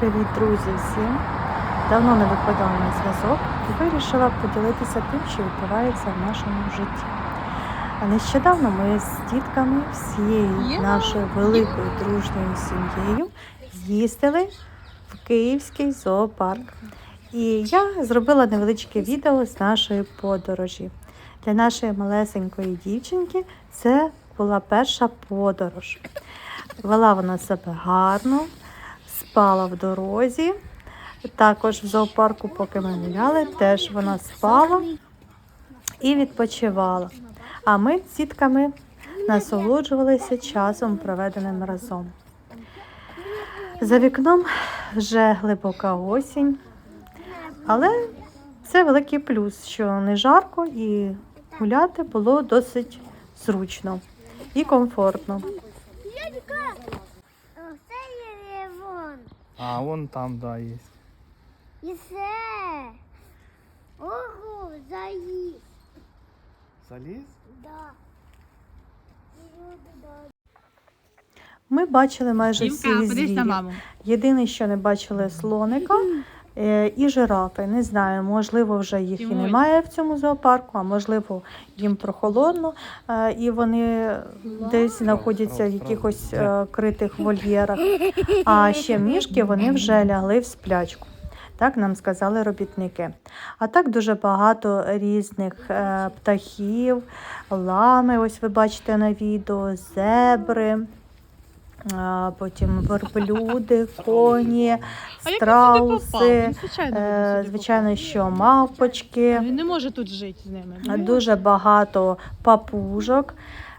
Привіт, друзі, всім! Давно не виходила на зв'язок і вирішила поділитися тим, що відбувається в нашому житті. А нещодавно ми з дітками всією нашою великою дружньою сім'єю їздили в Київський зоопарк. І я зробила невеличке відео з нашої подорожі. Для нашої малесенької дівчинки це була перша подорож. Вела вона себе гарно, спала в дорозі. Також в зоопарку, поки ми гуляли, теж вона спала і відпочивала. А ми з дітками насолоджувалися часом, проведеним разом. За вікном вже глибока осінь, але це великий плюс, що не жарко і гуляти було досить зручно і комфортно. А, вон там, да, є. І все. Ого, заїзд. Заліз? Да. Ми бачили майже всі Дімка, звірі. Єдине, що не бачили слоника і жирафи. Не знаю, можливо, вже їх і немає в цьому зоопарку, а можливо, їм прохолодно, е, і вони десь знаходяться в якихось е, критих вольєрах. А ще мішки вони вже лягли в сплячку. Так нам сказали робітники. А так дуже багато різних е, птахів, лами, ось ви бачите на відео, зебри, потім верблюди, коні, страуси, е, звичайно, що мавпочки. Він не може тут жити з ними. Дуже багато папужок.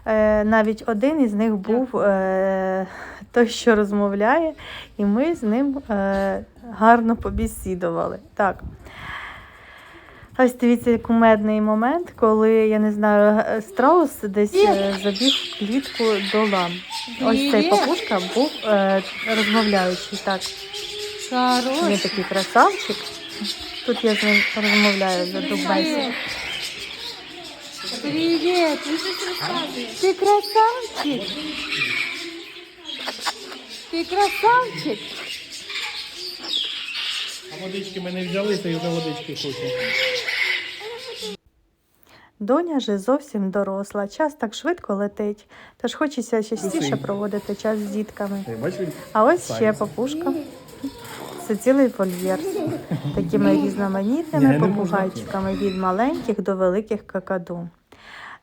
Е, Навіть один із них був е, той, що розмовляє, і ми з ним гарно побесідували. Так. Ось дивіться, кумедний момент, коли, я не знаю, страус десь е, забіг в клітку до лам. Ось цей папушка був е, розмовляючий. Так. Він такий красавчик. Тут я з ним розмовляю за дубайсом. Привіт. Щось розказує. Ти красавчик. Ти красавчик. Водички ми не взяли, то й вже водички хоче. Доня же зовсім доросла, час так швидко летить, тож хочеться частіше проводити час з дітками. А ось ще папушка. Це цілий вольєр з такими різноманітними попугайчиками від маленьких до великих какаду.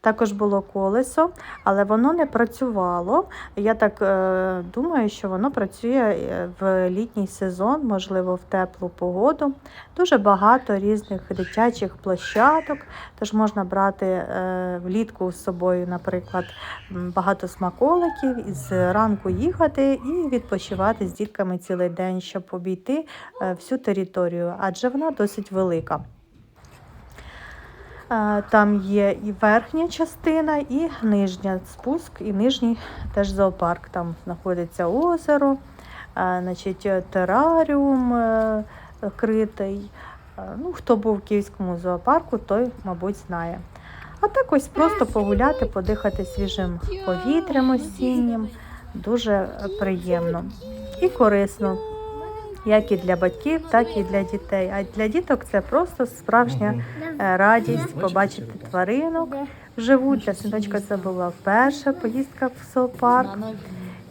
Також було колесо, але воно не працювало. Я так е, думаю, що воно працює е, в літній сезон, можливо, в теплу погоду. Дуже багато різних дитячих площадок, тож можна брати е, влітку з собою, наприклад, багато смаколиків і з ранку їхати і відпочивати з дітками цілий день, щоб обійти е, всю територію, адже вона досить велика. Там є і верхня частина, і нижня спуск, і нижній теж зоопарк. Там знаходиться озеро, значить, тераріум е, критий. Ну, хто був в Київському зоопарку, той, мабуть, знає. А так ось просто погуляти, подихати свіжим повітрям осіннім. Дуже приємно і корисно, як і для батьків, так і для дітей. А для діток це просто справжня е, радість побачити тваринок вживу. Для синочка це була перша поїздка в зоопарк,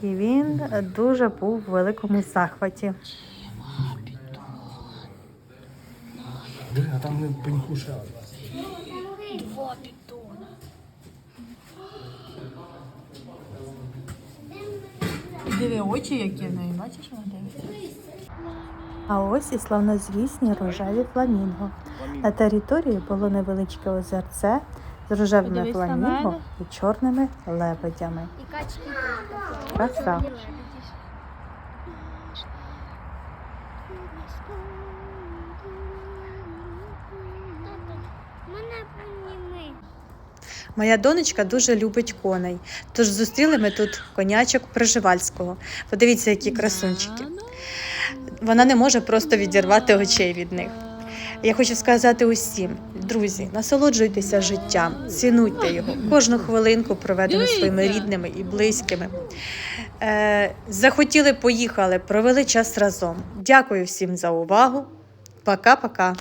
і він дуже був в великому захваті. А там не пенькуша. Диви очі, які в неї, бачиш, вона дивиться. А ось і славнозвісні рожеві фламінго. На території було невеличке озерце з рожевими фламінго і чорними лебедями. Краса. Моя донечка дуже любить коней, тож зустріли ми тут конячок Приживальського. Подивіться, які красунчики. Вона не може просто відірвати очей від них. Я хочу сказати усім, друзі, насолоджуйтеся життям, цінуйте його, кожну хвилинку проведену своїми рідними і близькими. Е, захотіли, поїхали, провели час разом. Дякую всім за увагу. Пока-пока.